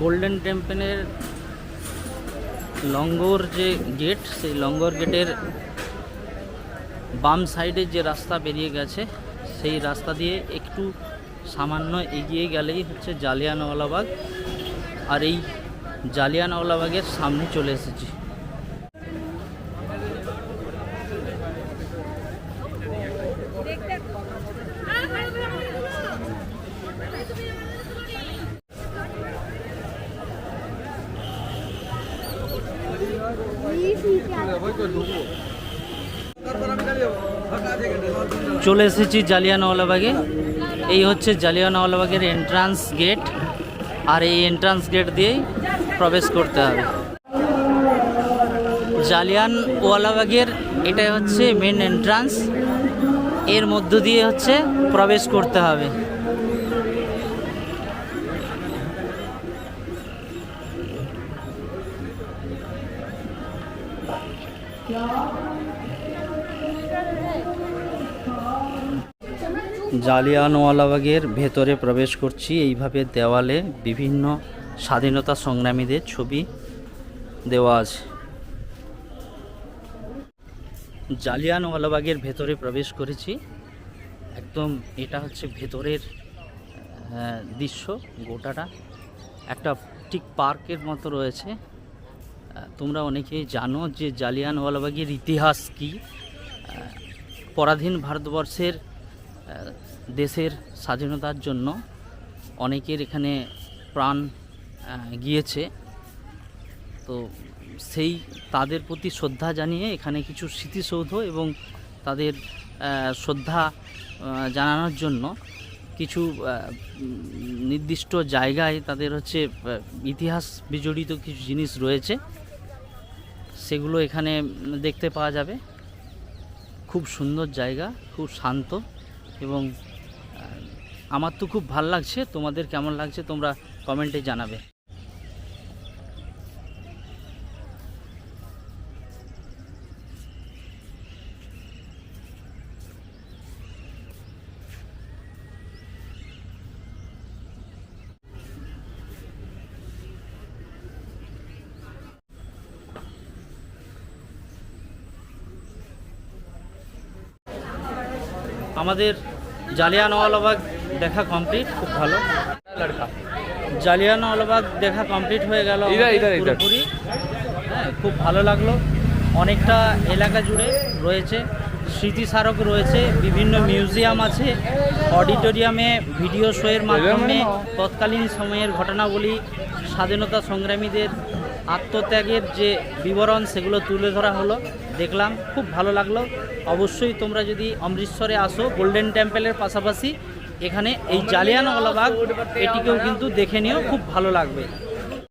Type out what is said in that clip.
Golden টেম্পেলের লঙ্গর যে gate সেই লঙ্গর গেটের বাম সাইডে যে রাস্তা বেরিয়ে গেছে, সেই রাস্তা দিয়ে একটু সামান্য এগিয়ে গেলেই হচ্ছে জালিয়ানওয়ালাবাগ। আর এই জালিয়ানওয়ালাবাগের সামনে চলে এসেছি। চলে এসেছি জালিয়ানওয়ালাবাগে। এই হচ্ছে জালিয়ানওয়ালাবাগের এন্ট্রান্স গেট আর এই এন্ট্রান্স গেট দিয়েই প্রবেশ করতে হবে। জালিয়ানওয়ালাবাগের এটাই হচ্ছে মেন এন্ট্রান্স এর মধ্য দিয়ে হচ্ছে প্রবেশ করতে হবে। জালিয়ানওয়ালাবাগের ভেতরে প্রবেশ করছি। এইভাবে দেওয়ালে বিভিন্ন স্বাধীনতা সংগ্রামীদের ছবি দেওয়া আছে। জালিয়ানওয়ালাবাগের ভেতরে প্রবেশ করেছি। একদম এটা হচ্ছে ভেতরের দৃশ্য, গোটাটা। একটা ঠিক পার্কের মতো রয়েছে। তোমরা অনেকেই জানো যে জালিয়ানওয়ালাবাগের ইতিহাস কী? পরাধীন ভারতবর্ষের দেশের স্বাধীনতার জন্য অনেকের এখানে প্রাণ গিয়েছে। তো সেই তাদের প্রতি শ্রদ্ধা জানিয়ে এখানে কিছু স্মৃতিসৌধ এবং তাদের শ্রদ্ধা জানানোর জন্য কিছু নির্দিষ্ট জায়গায় তাদের হচ্ছে ইতিহাস বিজড়িত কিছু জিনিস রয়েছে। সেগুলো এখানে দেখতে পাওয়া যাবে। খুব সুন্দর জায়গা, খুব শান্ত এবং আমার তো খুব ভালো লাগছে। তোমাদের কেমন লাগছে তোমরা কমেন্টে জানাবে। আমাদের জালিয়ানওয়ালাবাগ দেখা কমপ্লিট খুব ভালো। লড়কা জালিয়ানওয়ালাবাগ দেখা কমপ্লিট হয়ে গেল পুরোপুরি। হ্যাঁ খুব ভালো লাগল। অনেকটা এলাকা জুড়ে রয়েছে স্মৃতিস্মারক রয়েছে বিভিন্ন মিউজিয়াম আছে। অডিটোরিয়ামে ভিডিও শোয়ের মাধ্যমে তৎকালীন সময়ের ঘটনাবলী স্বাধীনতা সংগ্রামীদের আত্মত্যাগের যে বিবরণ সেগুলো তুলে ধরা হলো, দেখলাম, খুব ভালো লাগল। অবশ্যই তোমরা যদি অমৃতসরে আসো গোল্ডেন টেম্পলের পাশাপাশি, এখানে এই জালিয়ানওয়ালাবাগ এটিকেও কিন্তু দেখে নিও, খুব ভালো লাগবে।